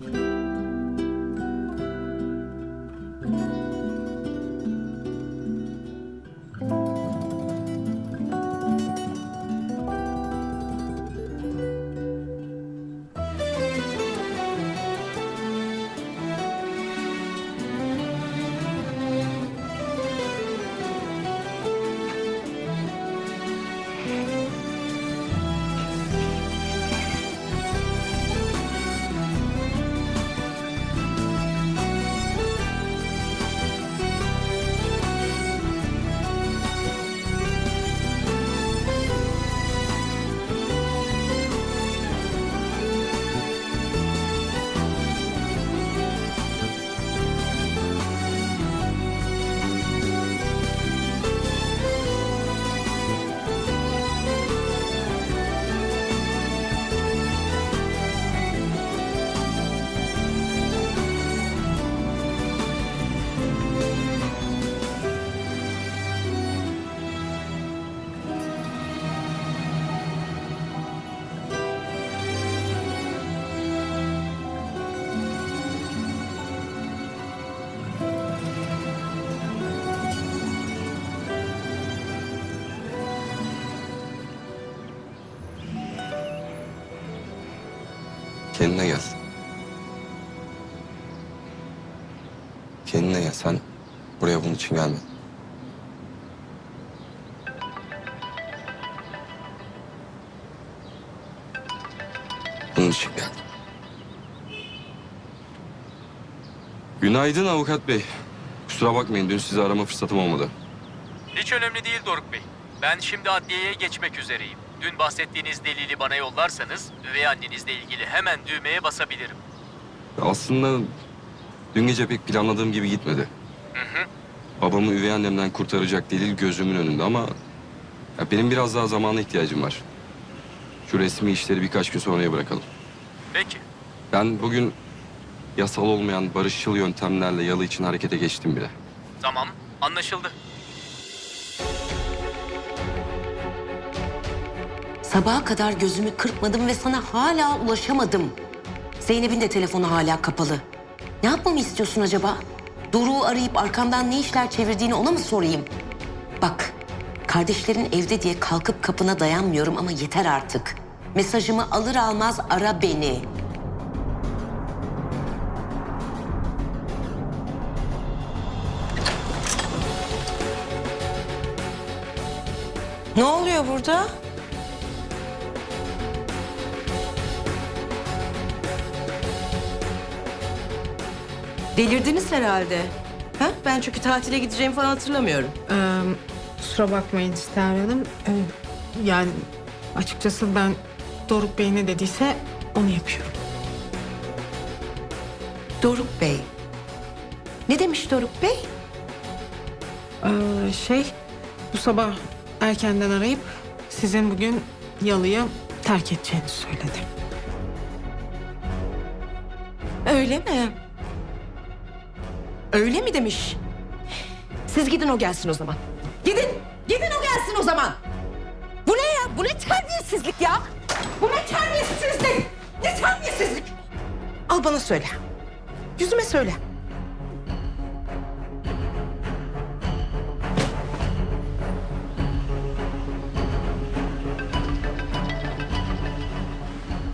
Mm-hmm. Kendine gel. Kendine gel. Sen buraya bunun için gelmedin. Bunun için geldin. Günaydın avukat bey. Kusura bakmayın dün sizi arama fırsatım olmadı. Hiç önemli değil Doruk Bey. Ben şimdi adliyeye geçmek üzereyim. Dün bahsettiğiniz delili bana yollarsanız üvey annenizle ilgili hemen düğmeye basabilirim. Aslında dün gece pek planladığım gibi gitmedi. Babamı üvey annemden kurtaracak delil gözümün önünde ama ya benim biraz daha zamana ihtiyacım var. Şu resmi işleri birkaç gün sonraya bırakalım. Peki. Ben bugün yasal olmayan barışçıl yöntemlerle yalı için harekete geçtim bile. Tamam. Anlaşıldı. Sabaha kadar gözümü kırpmadım ve sana hala ulaşamadım. Zeynep'in de telefonu hala kapalı. Ne yapmamı istiyorsun acaba? Doruk'u arayıp arkamdan ne işler çevirdiğini ona mı sorayım? Bak, kardeşlerin evde diye kalkıp kapına dayanmıyorum ama yeter artık. Mesajımı alır almaz ara beni. Ne oluyor burada? Delirdiniz herhalde. Ha? Ben çünkü tatile gideceğimi falan hatırlamıyorum. Ee, kusura bakmayın İster Hanım. Ee, yani açıkçası ben Doruk Bey ne dediyse onu yapıyorum. Doruk Bey. Ne demiş Doruk Bey? Ee, şey bu sabah erkenden arayıp sizin bugün yalıyı terk edeceğini söyledi. Öyle mi? Öyle mi demiş? Siz gidin o gelsin o zaman. Gidin. Gidin o gelsin o zaman. Bu ne ya? Bu ne terbiyesizlik ya? Bu ne terbiyesizlik? Ne terbiyesizlik? Al bana söyle. Yüzüme söyle.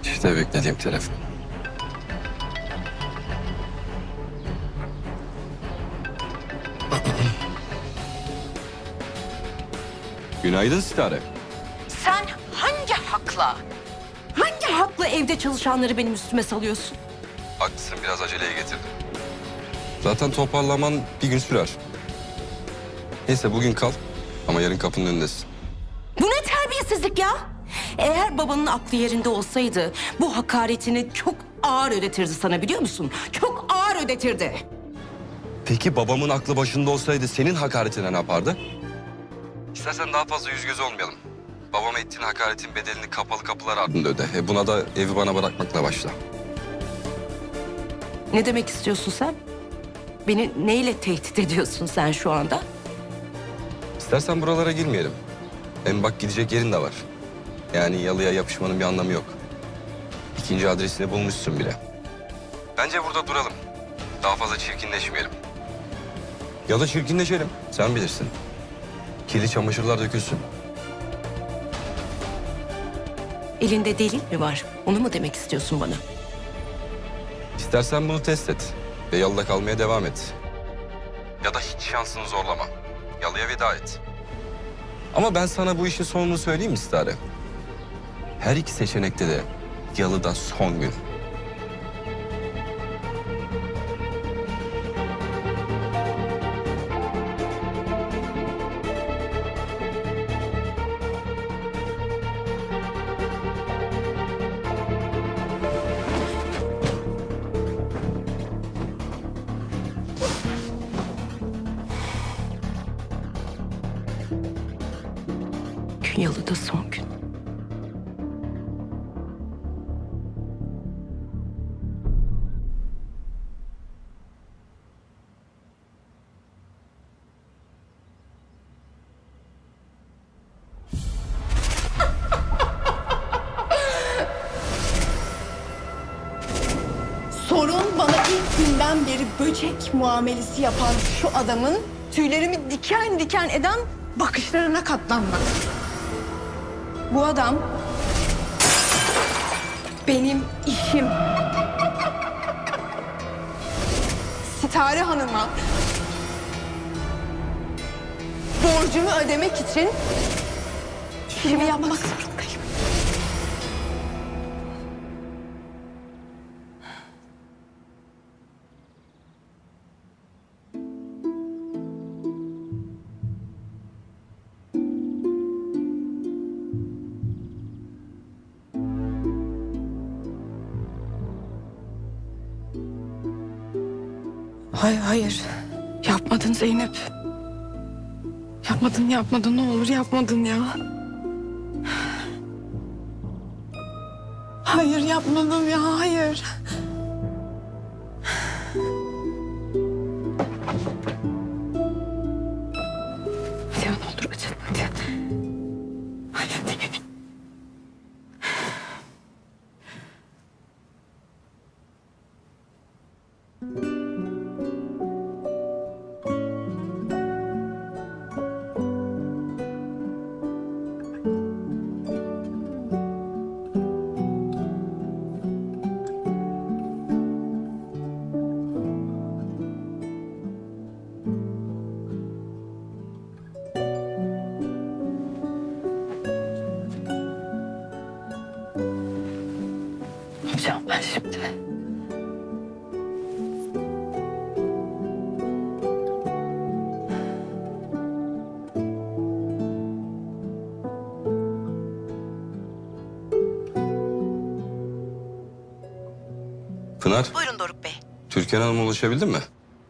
İşte beklediğim telefon. Günaydın Sitare. Sen hangi hakla? Hangi hakla evde çalışanları benim üstüme salıyorsun? Haklısın biraz aceleye getirdim. Zaten toparlaman bir gün sürer. Neyse bugün kal ama yarın kapının önündesin. Bu ne terbiyesizlik ya? Eğer babanın aklı yerinde olsaydı bu hakaretini çok ağır ödetirdi sana biliyor musun? Çok ağır ödetirdi. Peki babamın aklı başında olsaydı senin hakaretine ne yapardı? İstersen daha fazla yüz göz olmayalım. Babama ettiğin hakaretin bedelini kapalı kapılar ardında öde. E buna da evi bana bırakmakla başla. Ne demek istiyorsun sen? Beni neyle tehdit ediyorsun sen şu anda? İstersen buralara girmeyelim. Hem bak gidecek yerin de var. Yani yalıya yapışmanın bir anlamı yok. İkinci adresini bulmuşsun bile. Bence burada duralım. Daha fazla çirkinleşmeyelim. Ya da çirkinleşelim. Sen bilirsin. Kirli çamaşırlar dökülsün. Elinde delil mi var? Onu mu demek istiyorsun bana? İstersen bunu test et. Ve yalıda kalmaya devam et. Ya da hiç şansını zorlama. Yalıya veda et. Ama ben sana bu işin sonunu söyleyeyim mi Stare? Her iki seçenekte de yalıda son gün. Künyalı'da son gün. Sorun bana ilk günden beri böcek muamelesi yapan şu adamın tüylerimi diken diken eden bakışlarına katlanmak. Bu adam benim işim. Sitare Hanım'a borcumu ödemek için işimi yapmak zorundayım. Hayır, hayır. Yapmadın Zeynep. Yapmadın, yapmadın. Ne olur yapmadın ya. Hayır yapmadım ya, hayır. Türkan Hanım'a ulaşabildin mi?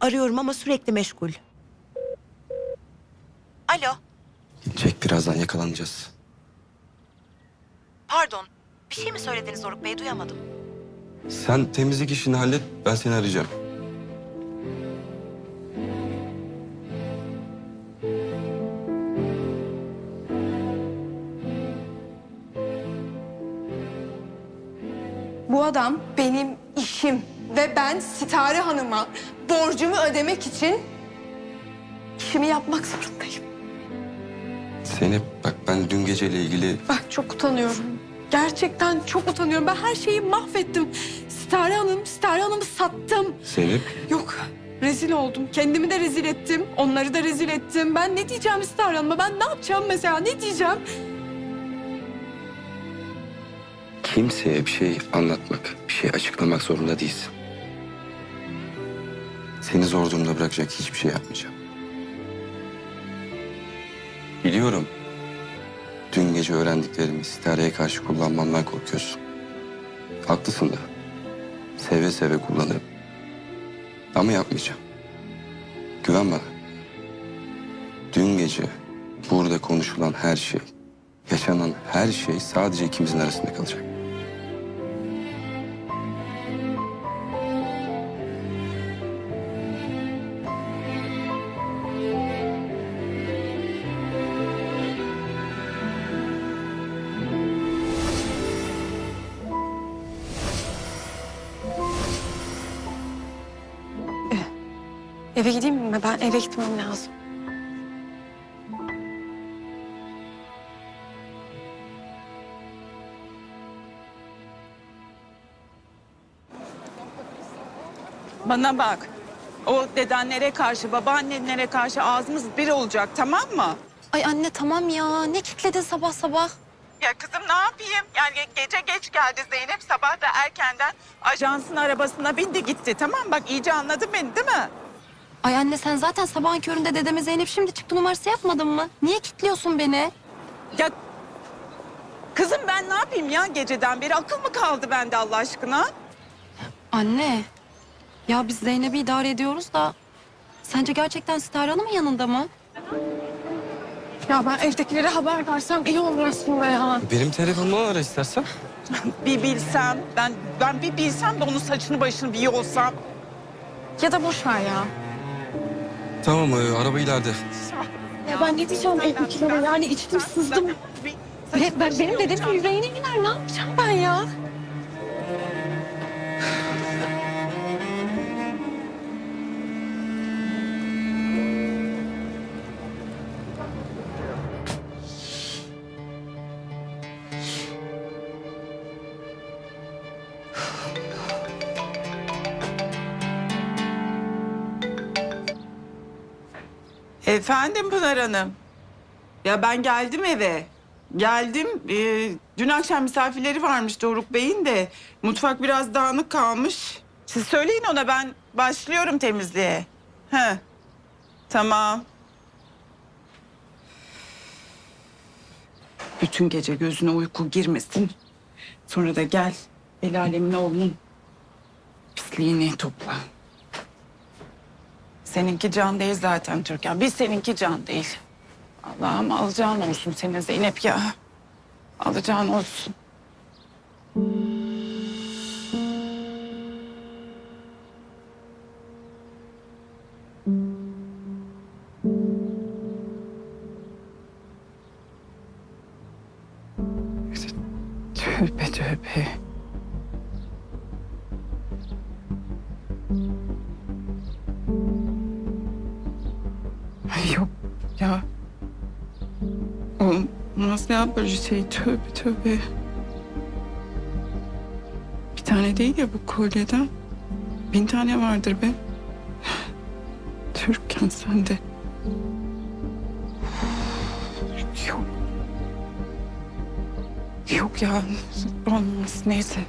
Arıyorum ama sürekli meşgul. Alo, Gelecek birazdan yakalanacağız. pardon. Bir şey mi söylediniz Doruk Bey? Duyamadım. Sen temizlik işini hallet, ben seni arayacağım. Bu adam benim işim ve ben Sitare Hanım'a borcumu ödemek için işimi yapmak zorundayım. Zeynep bak ben dün geceyle ilgili Ben çok utanıyorum. Gerçekten çok utanıyorum. Ben her şeyi mahvettim. Sitare Hanım, Sitare Hanım'ı sattım. Zeynep Yok, rezil oldum. Kendimi de rezil ettim. Onları da rezil ettim. Ben ne diyeceğim Sitare Hanım'a? Ben ne yapacağım mesela? Ne diyeceğim? Kimseye bir şey anlatmak, bir şey açıklamak zorunda değilsin. Seni zor durumda bırakacak hiçbir şey yapmayacağım. Biliyorum. Dün gece öğrendiklerimi Sitare'ye karşı kullanmamdan korkuyorsun. Haklısın da. Seve seve kullanırım. Ama yapmayacağım. Güven bana. Dün gece burada konuşulan her şey, yaşanan her şey sadece ikimizin arasında kalacak. Eve gideyim mi? Ben eve gitmem lazım. Bana bak. O dedenlere karşı, babaannenlere karşı ağzımız bir olacak tamam mı? Ay anne tamam ya. Ne kitledin sabah sabah? Ya kızım ne yapayım? Yani gece geç geldi Zeynep sabah da erkenden ajansın arabasına bindi gitti tamam? Bak iyice anladın beni değil mi? Ay anne sen zaten sabahın köründe dedeme Zeynep şimdi çıktı numarası yapmadın mı? Niye kilitliyorsun beni? Ya kızım ben ne yapayım ya geceden beri akıl mı kaldı bende Allah aşkına? Anne. Ya biz Zeynep'i idare ediyoruz da sence gerçekten Sitare Hanım'ın yanında mı? Ya ben evdekilere haber versem iyi olur aslında ya. Benim telefonumdan ara istersen. Bir bilsem ben ben bir bilsem de onun saçını başını bir olsam. Ya da boş ver ya. Tamam e, araba ileride. Ya ben ne diyeceğim evdekilere? Yani içtim sızdım. Ben, ben, benim dedemin yüreğine iner. Ne yapacağım ben ya? Efendim Pınar Hanım. Ya ben geldim eve. Geldim. Ee, dün akşam misafirleri varmış Doruk Bey'in de. Mutfak biraz dağınık kalmış. Siz söyleyin ona ben başlıyorum temizliğe. He. Tamam. Bütün gece gözüne uyku girmesin. Sonra da gel el alemin oğlunun pisliğini topla. Seninki can değil zaten Türkan. Biz seninki can değil. Allah'ım alacağın olsun senin Zeynep ya. Alacağın olsun. Tövbe tövbe. Olmaz ya böyle şey tövbe tövbe. Bir tane değil ya bu kolyeden. Bin tane vardır be. Türkken sen de. Yok. Yok ya olmaz neyse.